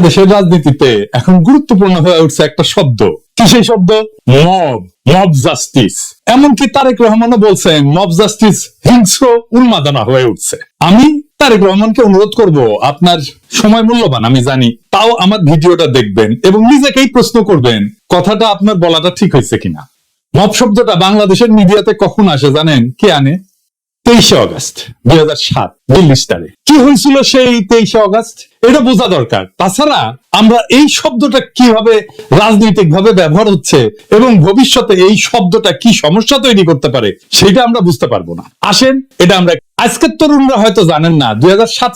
দেশের রাজনীতিতে এখন গুরুত্বপূর্ণ হয়ে উঠছে একটা শব্দ। কি সেই শব্দ? Mob mob justice. এমনকি তারেক রহমানও বলছেন, মব জাস্টিস হিংস্র উন্মাদনা হয়ে উঠছে। আমি তারেক রহমানকে অনুরোধ করব, আপনার সময় মূল্যবান, আমি জানি। তাও আমার ভিডিওটা দেখবেন এবং নিজেকেই প্রশ্ন করবেন, কথাটা আপনার বলাটা ঠিক হয়েছে কিনা। মব শব্দটা বাংলাদেশের মিডিয়াতে কখন আসে জানেন? কে আনে? তেইশে অগস্ট দুই হাজার সাত কি হয়েছিল সেই তেইশে অগস্ট এটা বোঝা দরকার। তাছাড়া আমরা এই শব্দটা কীভাবে রাজনৈতিক ভাবে ব্যবহার হচ্ছে এবং ভবিষ্যতে এই শব্দটা কি সমস্যা তৈরি করতে পারে, সেটা আমরা বুঝতে পারব না। আসেন, এটা আমরা আজকের তরুণরা হয়তো জানেন না, দুই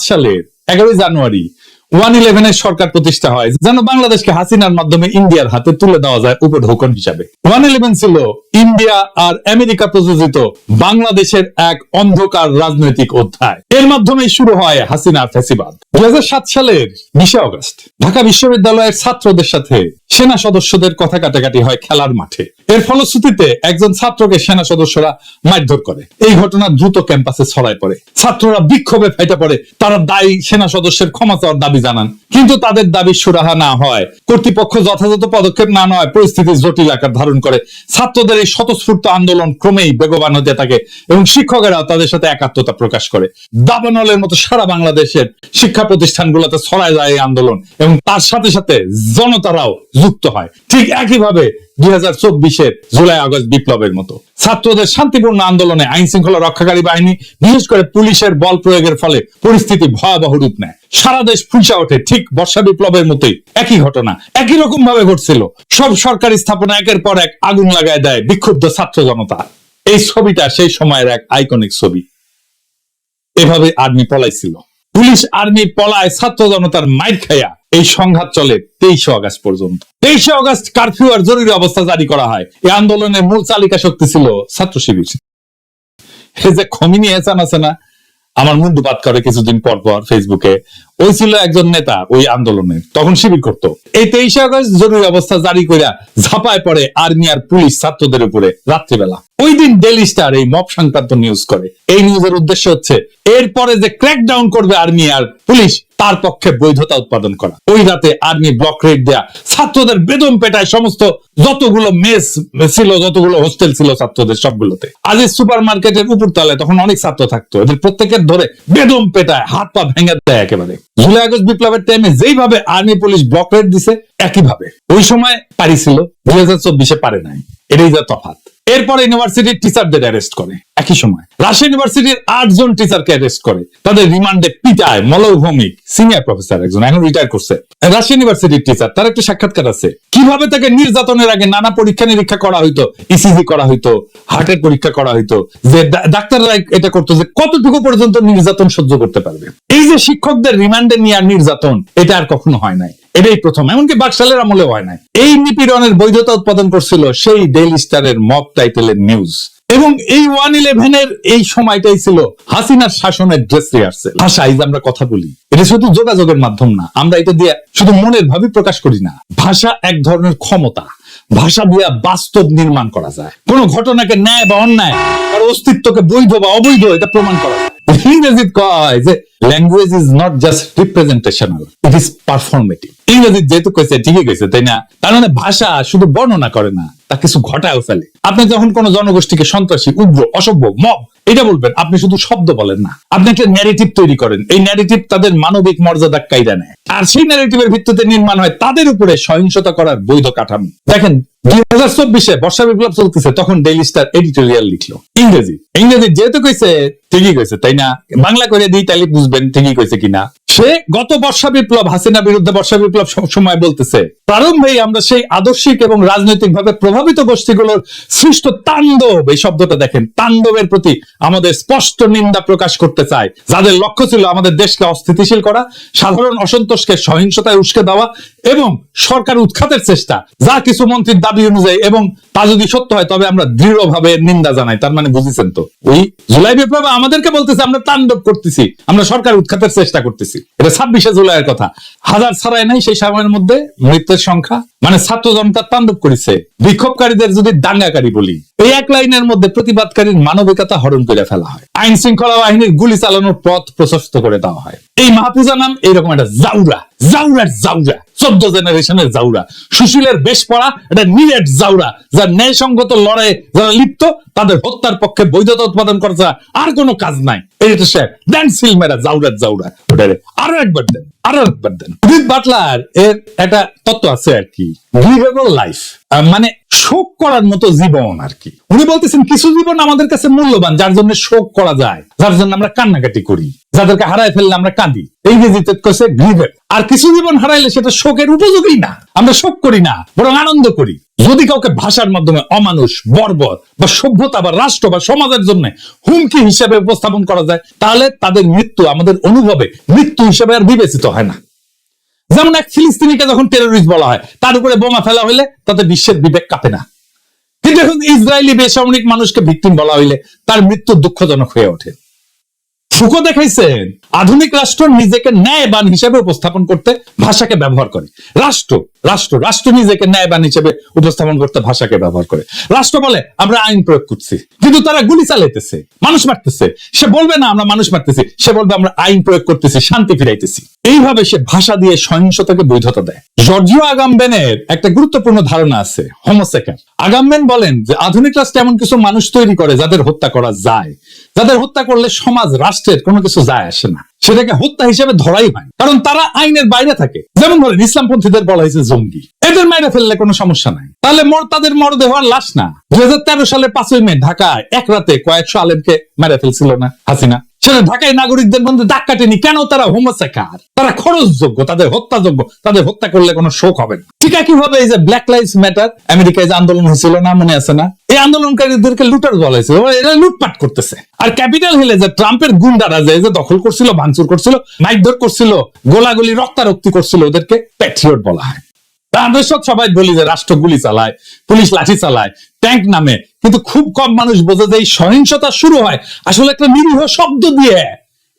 সালের এগারোই জানুয়ারি, ওয়ান ইলেভেনের সরকার প্রতিষ্ঠা হয়, যেন বাংলাদেশকে হাসিনার মাধ্যমে ইন্ডিয়ার হাতে তুলে দেওয়া যায় উপঢৌকন হিসাবে। ওয়ান ইলেভেন ছিল ইন্ডিয়া আর আমেরিকা প্রযোজিত বাংলাদেশের এক অন্ধকার রাজনৈতিক অধ্যায়। এর মাধ্যমেই শুরু হয় হাসিনার ফেসিবাদ দুই সালের বিশে অগস্ট, ঢাকা বিশ্ববিদ্যালয়ের ছাত্রদের সাথে সেনা সদস্যদের কথা কাটাকাটি হয় খেলার মাঠে। এর ফলশ্রুতিতে একজন ছাত্রকে সেনা সদস্যরা মারধর করে। এই ঘটনা দ্রুত ক্যাম্পাসে ছড়ায় পড়ে। ছাত্ররা বিক্ষোভে ফেটে পড়ে। তারা দায়ী সেনা সদস্যের ক্ষমা চাওয়ার দাবি জানান কিন্তু তাদের দাবি সুরাহা না হয়। কর্তৃপক্ষ যথাযথ পদক্ষেপ না নেওয়ায় পরিস্থিতি জটিল আকার ধারণ করে। ছাত্রদের এই স্বতঃস্ফূর্ত আন্দোলন ক্রমেই বেগবান হতে থাকে এবং শিক্ষকেরা তাদের সাথে একাত্মতা প্রকাশ করে। দাবানলের মতো সারা বাংলাদেশের শিক্ষা প্রতিষ্ঠানগুলোতে ছড়ায় যায় এই আন্দোলন এবং তার সাথে সাথে জনতারাও যুক্ত হয়। ঠিক একইভাবে দুই হাজার চব্বিশের জুলাই আগস্ট বিপ্লবের মতো। ছাত্রদের শান্তিপূর্ণ আন্দোলনে আইন শৃঙ্খলা রক্ষাকারী বাহিনী, বিশেষ করে পুলিশের বল প্রয়োগের ফলে পরিস্থিতি ভয়াবহ রূপ নেয়। সারা দেশ ফুঁসা ওঠে। ঠিক বর্ষা বিপ্লবের মতোই। একই ঘটনা। একই রকম ভাবে ঘটছিল। সব সরকারি স্থাপনা একের পর এক আগুন লাগায় দেয় বিক্ষুব্ধ ছাত্র জনতা। এই ছবিটা সেই সময়ের এক আইকনিক ছবি। এভাবে আর্মি পলাইছিল। পুলিশ আর্মি পলায় ছাত্র জনতার মাইর খাইয়া এই সংঘাত চলে তেইশে অগস্ট পর্যন্ত। তেইশে অগস্ট কারফিউ আর জরুরি অবস্থা জারি করা হয়। এই আন্দোলনের মূল চালিকা শক্তি ছিল ছাত্র শিবির। যে খমিনি এসান আছে না আমার মুন্ডুপাত করে কিছুদিন পর পর ফেসবুকে ওই ছিল একজন নেতা ওই আন্দোলনের তখন শিবির করত। এই তেইশে আগস্ট জরুরি অবস্থা জারি করিয়া ঝাঁপায় পড়ে আর্মি আর পুলিশ ছাত্রদের উপরে রাত্রিবেলা। ওই দিন ডেলি স্টার এই মব সংক্রান্ত নিউজ করে। এই নিউজের উদ্দেশ্য হচ্ছে, এরপরে যে ক্র্যাকডাউন করবে আর্মি আর পুলিশ, তার পক্ষে বৈধতা উৎপাদন করা। ওই রাতে আর্মি ব্লক রেড দেয়া, ছাত্রদের বেদম পেটায় সমস্ত যতগুলো মেস ছিল, যতগুলো হোস্টেল ছিল ছাত্রদের সবগুলোতে। আজ সুপার মার্কেটের উপর তলায় তখন অনেক ছাত্র থাকতো। এদের প্রত্যেকের ধরে বেদম পেটায়, হাত পা ভেঙে দেয় একেবারে। জুলাই আগস্ট বিপ্লবের টাইমে যেইভাবে আর্মি পুলিশ ব্লক রেড দিছে, একইভাবে। ওই সময় পারিছিল দুই হাজার চব্বিশে পারে নাই। এটাই যা তফাৎ। এরপর ইউনিভার্সিটির টিচারদের অ্যারেস্ট করে। একই সময়। রাজশাহী ইউনিভার্সিটির আটজন টিচারকে অ্যারেস্ট করে। তাদের রিমান্ডে পিটায় মলভৌমিক সিনিয়র প্রফেসর একজন, এখন রিটায়ার করছে। রাজশাহী ইউনিভার্সিটির টিচার তার একটা সাক্ষাৎকার আছে। কীভাবে তাকে নির্যাতনের আগে নানা পরীক্ষা নিরীক্ষা করা হইতো ইসিজি করা হইতো হার্টের পরীক্ষা করা হইতো, যে ডাক্তাররা এটা করতো যে কতটুকু পর্যন্ত নির্যাতন সহ্য করতে পারবে। এই যে শিক্ষকদের রিমান্ডে নেওয়ার নির্যাতন, এটা আর কখনো হয় নাই। এটাই প্রথম। এমনকি বাকশালের আমলে হয় নাই। এই নিপীড়নের বৈধতা উৎপাদন করছিল সেই ডেইলি স্টারের মক টাইটেলের নিউজ এবং এই ওয়ান ইলেভেনের এই সময়টাই ছিল হাসিনার শাসনের ড্রেস রিহার্সেল ভাষা, এই আমরা কথা বলি, এটা শুধু যোগাযোগের মাধ্যম না, আমরা এটা দিয়ে শুধু মনের ভাবে প্রকাশ করি না। ভাষা এক ধরনের ক্ষমতা। ভাষা দিয়ে বাস্তব নির্মাণ করা যায়। কোন ঘটনাকে ন্যায় বা অন্যায় আর অস্তিত্বকে বৈধ বা অবৈধ, এটা প্রমাণ করা যায়। ইংরেজিত কয় যে language is not just representational it is performative ইংরেজি যেহেতু কইছে ঠিকই কইছে তাই না? তার মানে ভাষা শুধু বর্ণনা করে না, তা কিছু ঘটায়ও ফেলে আপনি যখন কোন জনগোষ্ঠীকে সন্ত্রাসী, উগ্র, অসভ্য, মব এটা বলবেন, আপনি শুধু শব্দ বলেন না। আপনি একটা ন্যারেটিভ তৈরি করেন, এই ন্যারেটিভ তাদের মানবিক মর্যাদা কায়দা নেয়। আর সেই ন্যারেটিভের ভিত্তিতে নির্মাণ হয় তাদের উপরে সহিংসতা করার বৈধ কাঠামো। দেখেন দুই হাজার বর্ষা বিপ্লব চলতেছে, তখন ডেইলি স্টার এডিটোরিয়াল লিখলো। ইংরেজি। ইংরেজি যেহেতু কইছে, ঠিকই কইছে, তাই না? বাংলা করে দিই তাহলে বুঝবেন, ঠিকই কইছে কিনা। সে গত বর্ষা বিপ্লব, হাসিনা বিরুদ্ধে বর্ষা বিপ্লব সময় বলতেছে, প্রারম্ভেই আমরা সেই আদর্শিক এবং রাজনৈতিক ভাবে প্রভাবিত গোষ্ঠীগুলোর সৃষ্ট তাণ্ডব, এই শব্দটা দেখেন, তাণ্ডবের প্রতি আমাদের স্পষ্ট নিন্দা প্রকাশ করতে চাই যাদের লক্ষ্য ছিল আমাদের দেশকে অস্থিতিশীল করা, সাধারণ অসন্তোষকে সহিংসতায় উস্কে দেওয়া এবং সরকার উৎখাতের চেষ্টা। যা কিছু মন্ত্রীর দাবি অনুযায়ী এবং তা যদি সত্য হয়, তবে আমরা দৃঢ়ভাবে নিন্দা জানাই। তার মানে বুঝেছেন তো? ওই জুলাই বিপ্লব আমাদেরকে বলতেছে, আমরা তাণ্ডব করতেছি। আমরা সরকার উৎখাতের চেষ্টা করতেছি। এটা ছাব্বিশে জুলাইয়ের কথা। হাজার ছাড়াই নাই সেই সময়ের মধ্যে মৃত্যুর সংখ্যা। মানে ছাত্র জনতা তাণ্ডব করেছে। বিক্ষোভকারীদের যদি দাঙ্গাকারী বলি, এই এক লাইনের মধ্যে প্রতিবাদকারীর মানবিকতা হরণ করে ফেলা হয়। আইন শৃঙ্খলা বাহিনীর গুলি চালানোর পথ প্রশস্ত করে দেওয়া হয়। এই মাহফুজা নাম এইরকম একটা জাউরা, জাউরার জাউরা, চোদ্দ জেনারেশনের জাউরা। সুশীলের বেশ পড়া এটা নিরেট জাউরা, যার ন্যায়সঙ্গত লড়াইয়ে যারা লিপ্ত, তাদের হত্যার পক্ষে বৈধতা উৎপাদন করা আর কোনো কাজ নাই। এটা সে দেন জাউরার জাউরা ওটারে আরও একবার দেন, আরও একবার দেন। বাটলার এর একটা তত্ত্ব আছে আর কি। লাইফ মানে শোক করার মতো জীবন আর কি। উনি বলতেছেন, কিছু জীবন আমাদের কাছে মূল্যবান, যার জন্য শোক করা যায়, যার জন্য আমরা কান্নাকাটি করি, যাদেরকে হারায় ফেললে আমরা কাঁদি। ইংরেজিতে কছে গ্রিভের আর কিছু জীবন হারাইলে সেটা শোকের উপযোগী না, আমরা শোক করি না, বরং আনন্দ করি। যদি কাউকে ভাষার মাধ্যমে অমানুষ, বর্বর বা সভ্যতা বা রাষ্ট্র বা সমাজের জন্য হুমকি হিসেবে উপস্থাপন করা যায়, তাহলে তাদের মৃত্যু আমাদের অনুভবে মৃত্যু হিসেবে আর বিবেচিত হয় না। যেমন এক ফিলিস্তিনিকে যখন টেরোরিস্ট বলা হয়, তার উপরে বোমা ফেলা হইলে তাতে বিশ্বের বিবেক কাঁপে না। কিন্তু এখন ইসরায়েলি বেসামরিক মানুষকে ভিকটিম বলা হইলে তার মৃত্যু দুঃখজনক হয়ে ওঠে। ফুকো দেখাইছেন, আধুনিক রাষ্ট্র নিজেকে ন্যায়বান হিসেবে উপস্থাপন করতে ভাষাকে ব্যবহার করে। রাষ্ট্র রাষ্ট্র রাষ্ট্র নিজেকে ন্যায়বান হিসেবে উপস্থাপন করতে ভাষাকে ব্যবহার করে। রাষ্ট্র বলে, আমরা আইন প্রয়োগ করছি, কিন্তু তারা গুলি চালাইতেছে, মানুষ মারতেছে। সে বলবে না, আমরা মানুষ মারতেছি, সে বলবে, আমরা আইন প্রয়োগ করতেছি, শান্তি ফিরাইতেছি। এইভাবে সে ভাষা দিয়ে সহিংসতাকে বৈধতা দেয়। জর্জিও আগামবেনের একটা গুরুত্বপূর্ণ ধারণা আছে হোমোসেকার আগামবেন বলেন যে আধুনিক রাষ্ট্র এমন কিছু মানুষ তৈরি করে যাদের হত্যা করা যায়। যাদের হত্যা করলে সমাজ, রাষ্ট্রের কোনো কিছু যায় আসে না। সেটাকে হত্যা হিসেবে ধরাই হয়। কারণ তারা আইনের বাইরে থাকে। যেমন ধরেন, ইসলামপন্থীদের বলা হয়েছে জঙ্গি। এদের মাইরে ফেললে কোনো সমস্যা নাই। তাহলে মর তাদের মরদেহ আর লাশ না। দুই হাজার তেরো সালে পাঁচই মে ঢাকায় এক রাতে কয়েকশো আলেমকে মেরে ফেলছিল না হাসিনা। সেটা ঢাকায় নাগরিকদের মধ্যে দাগ কাটেনি। কেন তারা হোমোসেকার তারা খরচযোগ্য, তাদের হত্যাযোগ্য, তাদের হত্যা করলে কোনো শোক হবে না। ঠিক একইভাবে এই যে ব্ল্যাক লাইফ ম্যাটার আমেরিকায় যে আন্দোলন হয়েছিল, না মনে আছে না? এই আন্দোলনকারীদেরকে লুটার বলা হয়েছিল এরা লুটপাট করতেছে। আর ক্যাপিটাল হিলে যে ট্রাম্পের গুন্ডারা যে যে দখল করছিল, ভাঙচুর করছিল মাইকধর করছিল, গোলাগুলি রক্তারক্তি করছিল, ওদেরকে প্যাট্রিয়ট বলা হয়। সব সবাই বলি যে রাষ্ট্র গুলি চালায়, পুলিশ লাঠি চালায়, ট্যাঙ্ক নামে। কিন্তু খুব কম মানুষ বোঝে যে এই সহিংসতা শুরু হয়। আসলে একটা নিরীহ শব্দ দিয়ে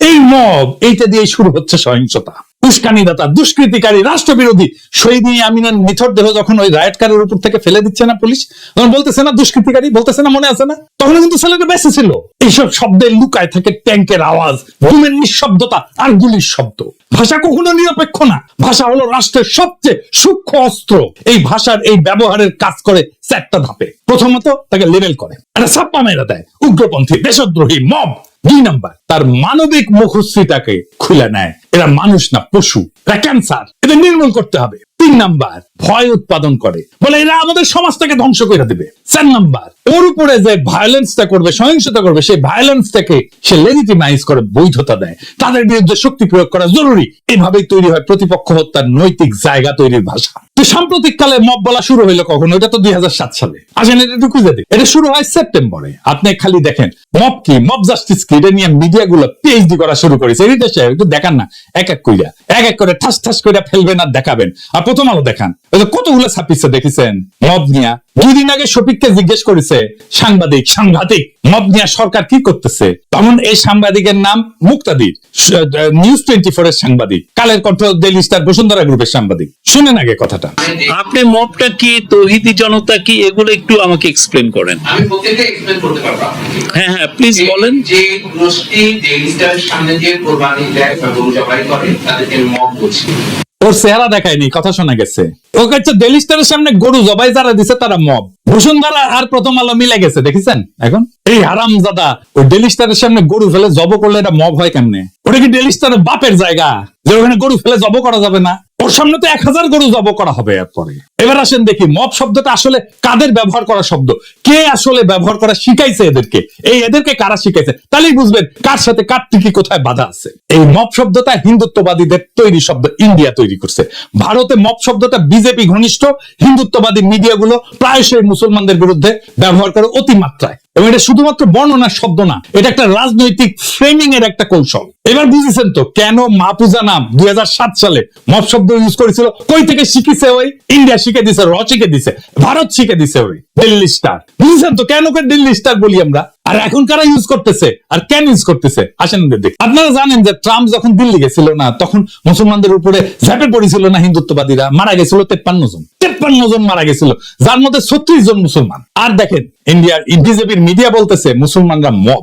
এই মগ এইটা দিয়ে শুরু হচ্ছে সহিংসতা। উস্কানিদাতা, দুষ্কৃতিকারী, রাষ্ট্রবিরোধী। শহীদ আমিনার নিথর দেহ যখন ওই রায়টকারের উপর থেকে ফেলে দিচ্ছে না পুলিশ, তখন বলতেছে না দুষ্কৃতিকারী, বলতেছে না মনে আছে না? তখন কিন্তু ছেলেটা বেঁচে ছিল। এইসব শব্দে লুকায় থাকে ট্যাঙ্কের আওয়াজ, ঘুমের নিঃশব্দতা আর গুলির শব্দ। ভাষা কখনো নিরপেক্ষ না। ভাষা হলো রাষ্ট্রের সবচেয়ে সূক্ষ্ম অস্ত্র। এই ভাষার এই ব্যবহারের কাজ করে চারটা ধাপে। প্রথমত তাকে লেবেল করে। একটা সাপ্পা মেরা দেয়। উগ্রপন্থী, দেশদ্রোহী, মব। দুই নাম্বার, তার মানবিক মুখশ্রীটাকে খুলে নেয়। এরা মানুষ না পশু, এরা ক্যান্সার এটা নির্মূল করতে হবে। তিন নাম্বার, ভয় উৎপাদন করে। বলে এরা আমাদের সমাজটাকে ধ্বংস করে দিবে। চার নাম্বার, ওর উপরে যে ভায়োলেন্সটা করবে, সহিংসতা করবে, সেই ভায়োলেন্সটাকে সে লেজিটিমাইজ করে, বৈধতা দেয়। তাদের বিরুদ্ধে শক্তি প্রয়োগ করা জরুরি। এভাবেই তৈরি হয় প্রতিপক্ষ হত্যার নৈতিক জায়গা তৈরির ভাষা। তো সাম্প্রতিক কালে মব বলা শুরু হইল কখন ওটা তো দুই হাজার সাত সালে। আসেন, এটা একটু খুঁজে দিই এটা শুরু হয় সেপ্টেম্বরে। আপনি খালি দেখেন মব কি? মব জাস্টিস কি? এটা নিয়ে মিডিয়া গুলো পিএইচডি করা শুরু করেছে। এটা সাহেব, একটু দেখান না, এক এক কইরা। এক এক করে ঠাস ঠাস করে ফেলবেন আর দেখাবেন। আর প্রথম আলো দেখান। কতগুলো ছাপিচ্ছে দেখেছেন? মব নিয়া। দুই দিন আগে শফিককে জিজ্ঞেস করেছে, সাংবাদিক, সাংঘাতিক মব নিয়া সরকার কি করতেছে? তখন এই সাংবাদিকের নাম মুক্তাদির নিউজ টোয়েন্টি ফোর এর সাংবাদিক। কালের কণ্ঠ ডেলি স্টার বসুন্ধরা গ্রুপের সাংবাদিক। শুনেন আগে কথাটা। আপনি মবটা কি তৌহিদি জনতা কি এগুলো একটু আমাকে এক্সপ্লেন করেন। আমি প্রত্যেকটা এক্সপ্লেন করতে পারব হ্যাঁ হ্যাঁ প্লিজ বলেন। যে গোষ্ঠী যে ইসলামের সামনে যে কোরবানি দেয় বা গরু জবাই করে তাদেরকে মব বলছি। ওর চেহারা দেখায়নি কথা শোনা গেছে। ওকে হচ্ছে ডেলি স্টারের সামনে গরু জবাই যারা দিছে তারা মব বসুন্ধরা আর প্রথম আলো মিলে গেছে দেখেছেন? এখন? এই হারাম দাদা ওই ডেলি স্টারের সামনে গরু ফেলে জব করলে এটা মব হয় কেমনে? ওটা কি ডেলি স্টারের বাপের জায়গা? যে ওখানে গরু ফেলে জব করা যাবে না? ওর সামনে তো এক হাজার গরু জব করা হবে এরপরে। এবার আসেন দেখি, মব শব্দটা আসলে কাদের ব্যবহার করা শব্দ? কে আসলে ব্যবহার করা শিখাইছে এদেরকে? এই এদেরকে কারা শিখাইছে? তাহলেই বুঝবেন কার সাথে কার টিকি কোথায় বাধা আছে। এই মব শব্দটা হিন্দুত্ববাদীদের তৈরি শব্দ, ইন্ডিয়া তৈরি করছে। ভারতে মব শব্দটা বিজেপি ঘনিষ্ঠ, হিন্দুত্ববাদী মিডিয়াগুলো প্রায়শই মুসলমানদের বিরুদ্ধে ব্যবহার করে অতিমাত্রায়। এবং এটা শুধুমাত্র বর্ণনার শব্দ না, এটা একটা রাজনৈতিক ফ্রেমিং এর একটা কৌশল। এবার বুঝেছেন তো, কেন মাপুজা নাম দুই হাজার সাত সালে মব শব্দ ইউজ করেছিল। কই থেকে শিখেছে ওই? ইন্ডিয়া শিখে দিছে র শিখে দিছে ভারত শিখে দিছে ওই দিল্লি স্টার বুঝছেন তো? কেন করে দিল্লি স্টার বলি আমরা? আর এখন কারা ইউজ করতেছে? আর কেন ইউজ করতেছে? আসেন দেখ। আপনারা জানেন যে ট্রাম্প যখন দিল্লি গেছিল না, তখন মুসলমানদের উপরে ঝাঁপে পড়েছিল না হিন্দুত্ববাদীরা? মারা গেছিল তেপ্পান্ন জন। তেপ্পান্ন জন মারা গেছিল। যার মধ্যে ছত্রিশ জন মুসলমান। আর দেখেন ইন্ডিয়ার বিজেপির মিডিয়া বলতেছে, মুসলমানরা মব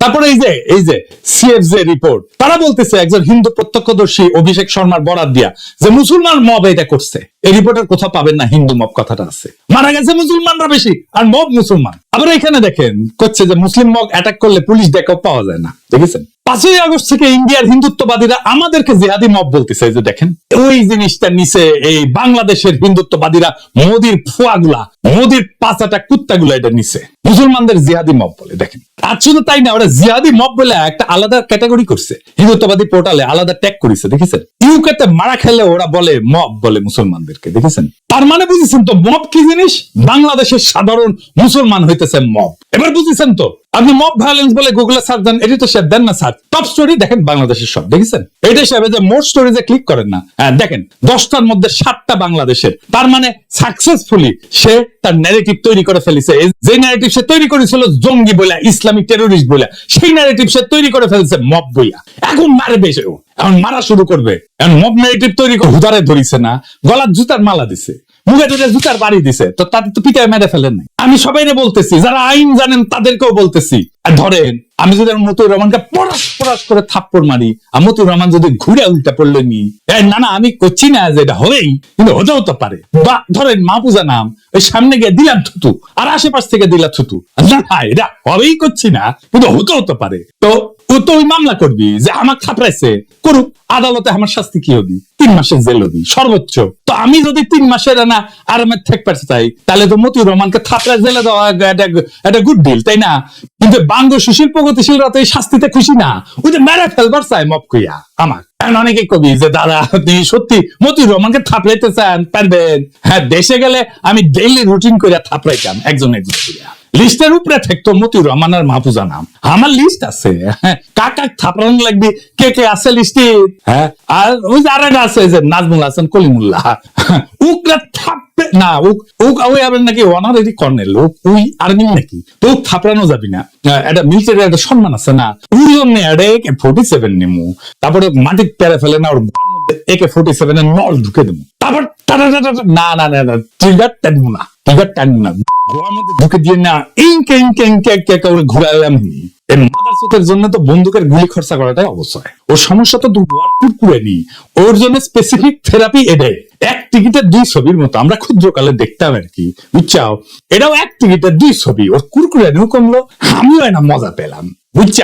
তারপরে এই যে এই যে সিএফজে রিপোর্ট তারা বলতেছে একজন হিন্দু প্রত্যক্ষদর্শী অভিষেক শর্মার বরাদ দিয়া যে মুসলমান মব এটা করছে। এই রিপোর্টের কোথাও পাবেন না হিন্দু মব কথাটা আছে। মারা গেছে মুসলমানরা বেশি, আর মব মুসলমান। আবার এখানে দেখেন, করছে যে মুসলিম মগ অ্যাটাক করলে পুলিশ দেখো পাওয়া যায় না। দেখেছেন? পাঁচই আগস্ট থেকে ইন্ডিয়ার হিন্দুত্ববাদীরা আমাদেরকে জেহাদি মব বলতেছে যে দেখেন। ওই জিনিসটা নিচে এই বাংলাদেশের হিন্দুত্ববাদীরা মোদির ফুয়াগুলা, মোদির পাঁচাটা কুত্তাগুলা এটা নিচে। মুসলমানদের জিহাদি মব বলে, দেখেন। আর শুধু তাই না, ওরা জিহাদি মব বলে একটা আলাদা ক্যাটাগরি করছে। হিন্দুত্ববাদী পোর্টালে আলাদা ট্যাগ করেছে, দেখেছেন? ইউকেতে মারা খেলে ওরা বলে মব বলে মুসলমানদেরকে, দেখেছেন? তার মানে বুঝেছেন তো মব কি জিনিস? বাংলাদেশের সাধারণ মুসলমান হইতেছে মব। এবার বুঝেছেন তো? আপনি মব ভায়োলেন্স বলে গুগলে সার্চ দেন, এটি সে দেন না সার্চ টপ স্টোরি দেখেন বাংলাদেশের সব, দেখেছেন? এটা হিসাবে যে মোর স্টোরিজে ক্লিক করেন না হ্যাঁ দেখেন, দশটার মধ্যে সাতটা বাংলাদেশের। তার মানে সাকসেসফুলি সে তার ন্যারেটিভ তৈরি করে ফেলেছে। যে ন্যারেটিভ সে তৈরি করেছিল জঙ্গি বলে ইসলামিক টেরোরিস্ট বলে সেই ন্যারেটিভ সে তৈরি করে ফেলছে মব বইয়া এখন মারবে সেও। এখন মারা শুরু করবে। মব ন্যারেটিভ তৈরি করে হুদারে ধরিছে না, গলার জুতার মালা দিছে, মুখে টুটে জুতার বাড়ি দিছে, তো তাদের তো পিতায় মেরে ফেলেন আমি সবাই বলতেছি, যারা আইন জানেন তাদেরকেও বলতেছি, আর ধরেন, আমি যদি মতুর রহমানকে পড়াস পড়াস করে থাপ্পড় মারি, আর মতুর রহমান যদি ঘুরে উল্টা পড়লে নি না না, আমি করছি না যে এটা হবেই, কিন্তু হতেও তো পারে। বা ধরেন মাহফুজা নাম ওই সামনে গিয়ে দিলাম থুতু, আর আশেপাশ থেকে দিলাম থুতু। না এটা হবেই করছি না, কিন্তু হতেও তো পারে। তো তো মামলা করবি যে আমার খাপড়াইছে। করুক, আদালতে আমার শাস্তি কি হবি তিন মাসের জেল হবি, সর্বোচ্চ। তো আমি যদি তিন মাসের তাহলে তো মতিউর রহমানকে জেলে দেওয়া একটা গুড ডিল তাই না? কিন্তু বাঙ্গ সুশীল প্রগতিশীলরা তো এই শাস্তিতে খুশি না। ওই যে মেরে ফেলবার চাই মপ কইয়া আমার অনেকে কবি যে, দাদা আপনি সত্যি মতিউর রহমানকে থাপড়াইতে চান, পারবেন? হ্যাঁ দেশে গেলে আমি ডেইলি রুটিন করে থাপড়াইতাম একজন একজন করিয়া লিস্টের উপরে থাকতো মতিউর রহমান আর মাহফুজা নাম। আমার লিস্ট আছে হ্যাঁ। কাকা থাপড়ানো লাগবে? কে কে আছে লিস্টে? হ্যাঁ। আর ওই যে আরেকটা আছে যে নাজমুল হাসান কলিমুল্লাহ। উকরা থাপবে না ওই নাকি অনারারি কর্নেল। আর্মি নাকি? তো থাপড়ানো যাবি না। আহ, একটা মিলিটারি একটা সম্মান আছে না। ওই জন্য একটা একে ফোর্টি সেভেন নিমু। তারপরে মাটি পেরে ফেলে না ওর একে ফোর্টি সেভেন এর নল ঢুকে দেবো। তারপর না না না না টানবো না। ট্রিগার টানবো না গোয়ার মধ্যে ঢুকে দিয়ে না করে ঘুরালাম মাদার জন্য তো বন্দুকের গুলি খরচা করাটাই অবশ্যই ওর সমস্যা তো ওর জন্য স্পেসিফিক থেরাপি এটাই এক টিকিটের দুই ছবির মতো আমরা ক্ষুদ্রকালে দেখতাম আর কি বুঝছাও এটাও এক টিকিটের দুই ছবি ওর কুরকুরে নিও কমলো আমিও না মজা পেলাম বুঝছা